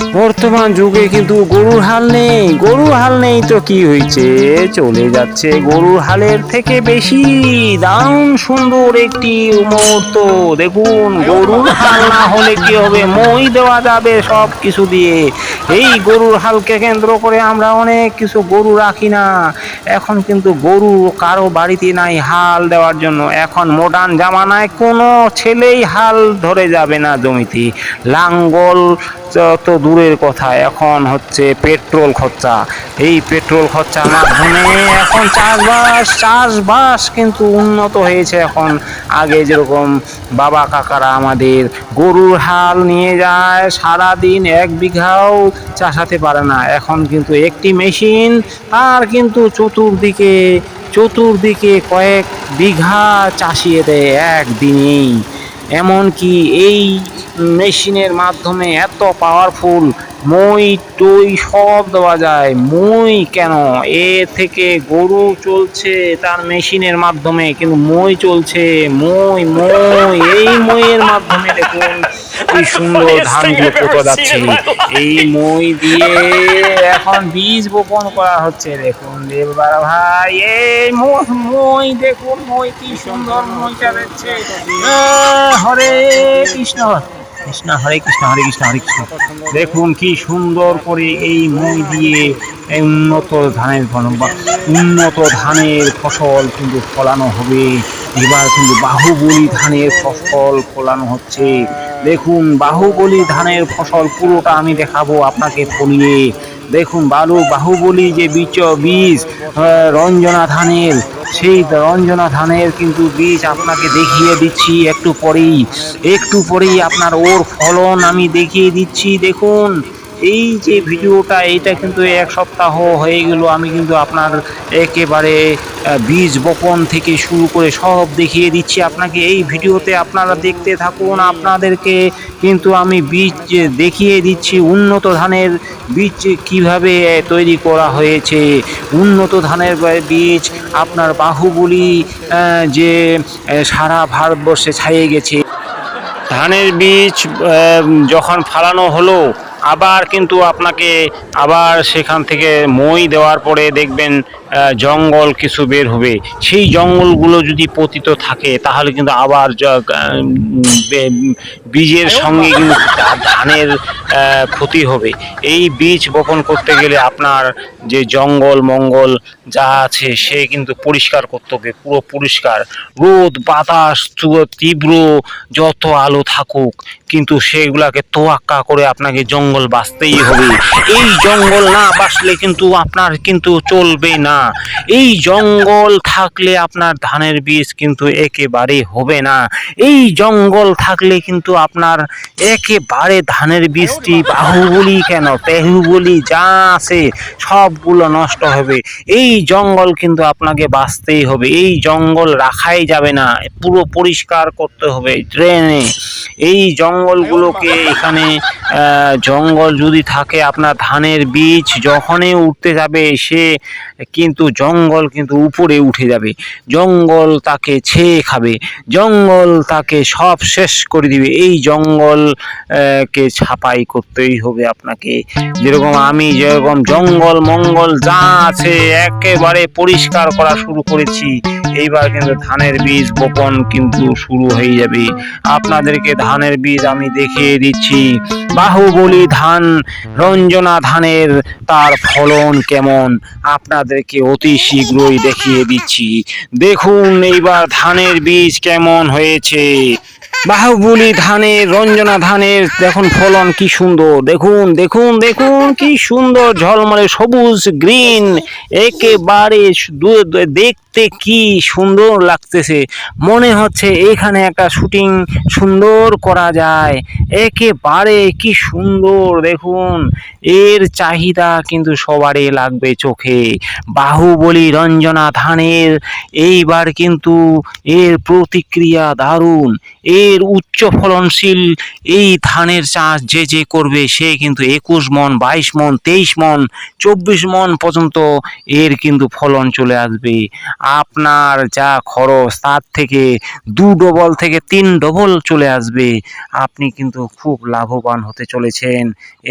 বর্তমান যুগে কিন্তু গরুর হাল নেই। গরুর হাল নেই তো কি হয়েছে? চলে যাচ্ছে গরুর হালের থেকে বেশি। দারুণ সুন্দর একটি মুহূর্ত। দেখুন, গরুর হাল না হলে কি হবে? মই দেওয়া যাবে সব কিছু দিয়ে। এই গরুর হালকে কেন্দ্র করে আমরা অনেক কিছু গরু রাখি না। এখন কিন্তু গরু কারও বাড়িতে নাই হাল দেওয়ার জন্য। এখন মডার্ন জামানায় কোনো ছেলেই হাল ধরে যাবে না জমিতে। লাঙ্গল, যত দূরের কথা, এখন হচ্ছে পেট্রোল খরচা। এই পেট্রোল খরচার মাধ্যমে এখন চাষবাস চাষবাস কিন্তু উন্নত হয়েছে এখন। আগে যেরকম বাবা কাকারা আমাদের গরুর হাল নিয়ে যায় সারা দিন এক বিঘাও চাষাতে পারে না। এখন কিন্তু একটি মেশিন আর কিন্তু চতুর্দিকে চতুর্দিকে কয়েক বিঘা চাষিয়ে দেয় একদিনেই। এমনকি এই মেশিনের মাধ্যমে এত পাওয়ারফুল মই টই সব দেওয়া যায়। মই কেন? এ থেকে গরু চলছে তার মেশিনের মাধ্যমে কিন্তু মই চলছে মই মই এই মইয়ের মাধ্যমে দেখুন কি সুন্দর ধানগুলো পোতা যাচ্ছে। এই মই দিয়ে এখন বীজ বপন করা হচ্ছে। দেখুন দেববার ভাই এই মই মই দেখুন মই কি সুন্দর মইটা দিচ্ছে হরে কৃষ্ণ। কৃষ্ণ, হরে কৃষ্ণ হরে কৃষ্ণ হরে কৃষ্ণ। দেখুন কি সুন্দর করে এই মই দিয়ে উন্নত ধানের বা উন্নত ধানের ফসল কিন্তু ফলানো হবে। এবার কিন্তু বাহুবলী ধানের ফসল ফলানো হচ্ছে। দেখুন, বাহুবলী ধানের ফসল পুরোটা আমি দেখাবো আপনাকে ফলিয়ে। দেখুন বালু বাহুবলী যে বীজ বীজ রঞ্জনা ধানের, সেই রঞ্জনা ধানের কিন্তু বীজ আপনাকে দেখিয়ে দিচ্ছি একটু পরেই। একটু পরেই আপনার ওর ফলন আমি দেখিয়ে দিচ্ছি, দেখুন। এই যে ভিডিওটা, এইটা কিন্তু এক সপ্তাহ হয়ে গেল। আমি কিন্তু আপনার একেবারে বীজ বপন থেকে শুরু করে সব দেখিয়ে দিচ্ছি। আপনাকে এই ভিডিওতে আপনারা দেখতে থাকুন। আপনাদেরকে কিন্তু আমি বীজ দেখিয়ে দিচ্ছি। উন্নত ধানের বীজ কীভাবে তৈরি করা হয়েছে। উন্নত ধানের বীজ আপনার বাহুবলী যে সারা ভারতবর্ষে ছাইয়ে গেছে। ধানের বীজ যখন ফালানো হলো আবার কিন্তু আপনাকে আবার সেখান থেকে মই দেওয়ার পরে দেখবেন জঙ্গল কিছু বের হবে। সেই জঙ্গলগুলো যদি পতিত থাকে তাহলে কিন্তু আবার বীজের সঙ্গে কিন্তু ধানের ক্ষতি হবে। এই বীজ বপন করতে গেলে আপনার যে জঙ্গল মঙ্গল যা আছে সে কিন্তু পরিষ্কার করতে হবে পুরো পরিষ্কার। রোদ বাতাস তীব্র যত আলো থাকুক কিন্তু সেগুলাকে তোয়াক্কা করে আপনাকে জঙ্গল বাঁচতেই হবে। এই জঙ্গল না বাঁচলে কিন্তু আপনার কিন্তু চলবে না। এই জঙ্গল থাকলে আপনার ধানের বীজ কিন্তু একেবারে হবে না। এই জঙ্গল থাকলে কিন্তু আপনার একেবারে ধানের বীজটি বাহুবলি কেন, তেহুবলি যা আছে সবগুলো নষ্ট হবে। এই জঙ্গল কিন্তু আপনাকে বাঁচতেই হবে। এই জঙ্গল রাখাই যাবে না। পুরো পরিষ্কার করতে হবে ড্রেনে। এই জঙ্গলগুলোকে এখানে জঙ্গল যদি থাকে, আপনার ধানের বীজ যখনই উঠতে যাবে, সে কিন্তু জঙ্গল কিন্তু উপরে উঠে যাবে। জঙ্গল তাকে ছেয়ে খাবে। জঙ্গল তাকে সব শেষ করে দিবে। এই জঙ্গল কে ছাপাই করতেই হবে আপনাকে। যেরকম আমি যেরকম জঙ্গল, মঙ্গল যা আছে একেবারে পরিষ্কার করা শুরু করেছি, এইবার কিন্তু ধানের বীজ বপন কিন্তু শুরু হয়ে যাবে। আপনাদেরকে ধানের বীজ আমি দেখিয়ে দিচ্ছি। বাহুবলী ধান, রঞ্জনা ধানের, তার ফলন কেমন? আপনাদেরকে অতি শীঘ্রই দেখিয়ে দিচ্ছি। দেখুন এইবার ধানের বীজ কেমন হয়েছে। বাহুবলী ধানের, রঞ্জনা ধানের, দেখুন ফলন কি সুন্দর। দেখুন দেখুন দেখুন কি সুন্দর ঝলমলে সবুজ গ্রিন। একেবারে দু- দু- দেখতে কি সুন্দর লাগতেছে। মনে হচ্ছে এখানে একটা শুটিং সুন্দর করা যায়। একেবারে কি সুন্দর, দেখুন। এর চাহিদা কিন্তু সবারই লাগবে চোখে। বাহুবলী রঞ্জনা ধানের, এইবার কিন্তু এর প্রতিক্রিয়া দারুণ। এর উচ্চ ফলনশীল এই ধানের চাষ যে যে করবে, সে কিন্তু একুশ মন, বাইশ মন, তেইশ মন, চব্বিশ মন পর্যন্ত এর কিন্তু ফলন চলে আসবে। আপনার যা খরচ তার থেকে দু ডবল থেকে তিন ডবল চলে আসবে। আপনি কিন্তু খুব লাভবান হতে চলেছেন।